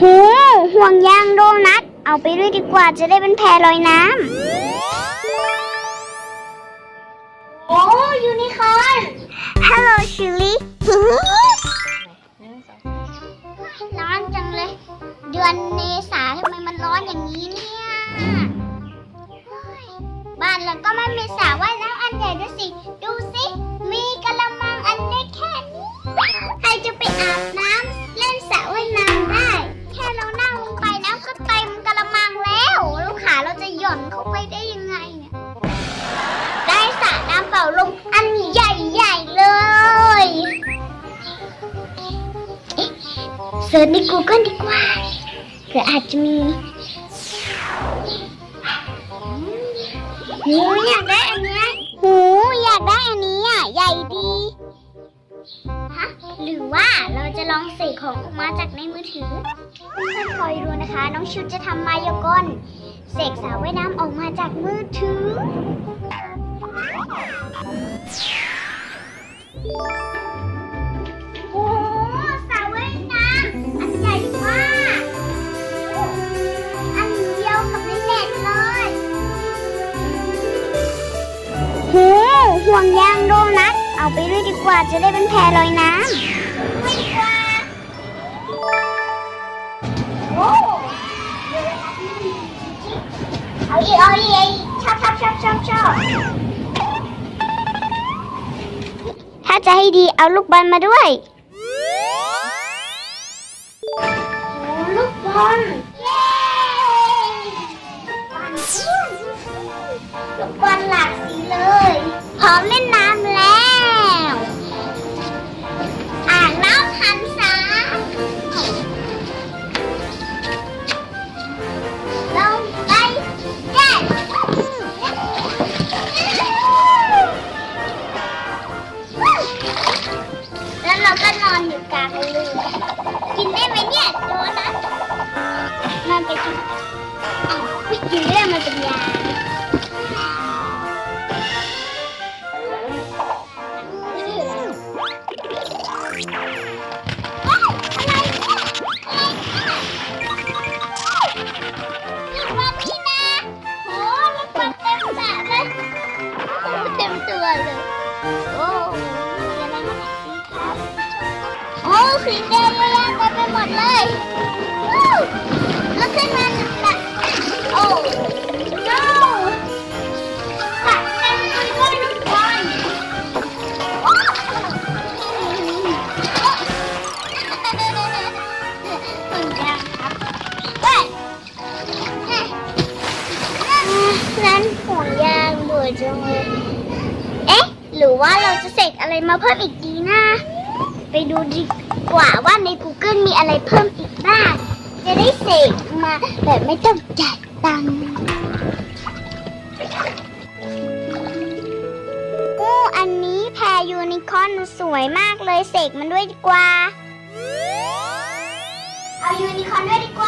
หูห่วงยางโดนัทเอาไปด้วยดีกว่าจะได้เป็นแพลอยน้ำ โอ้ยูนิคอร์นฮัลโหลชิลลี่ร้อนจังเลย เดือนเมษาทำไมมันร้อนอย่างนี้เนี่ยเฮ้ยบ้านเราก็ไม่มีสระว่ายน้ำอันใหญ่ด้วยสิดู เสิร์ชใน Google ดีกว่าเผื่ออาจจะมีหูอยากได้อันเนี้ยหูอยากได้อันนี้อะ ใหญ่ดีฮะหรือว่าเราจะลองเสกของออกมาจากในมือถือเพื่อนๆคอยดูนะคะ น้องชุดจะทำมายากลเสกสาวว่ายน้ำออกมาจากมือถือ ห่วงยางโดนัทเอาไปด้วยดีกว่าจะได้เป็นแพลอยน้ำไม่ดีกว่าโอ้เอาอีกเอาอีกเอาอีกชอบชอบชอบชอบชอบถ้าจะให้ดีเอาลูกบอลมาด้วยลูกบอลเย้ลูกบอล ร้อมเล่นน้ำแล้วอ่างน้ำหันษาลงไปเย้แล้วเราก็นอนอยู่กลางเรือกินได้ไหม สีแดงเยอะแยะเต็มไปหมดเลยวู้แล้วขึ้นมาหนึ่งแบบโอ้ no ขัดเต็มไปด้วยลูกบอลว้าวคุณยังครับเฮ้ยนั้นห่วงยางเบื่อจังเลยเอ๊ะ หรือว่าเราจะเสกอะไรมาเพิ่มอีกดีนะ ไปดูดีกว่าว่าใน Google มีอะไรเพิ่มอีกบ้าง จะได้เสกมาแบบไม่ต้องจ่ายตังค์กู้อันนี้แพรยูนิคอร์นสวยมากเลยเสกมันด้วยดีกว่า เอายูนิคอร์นด้วยดีกว่า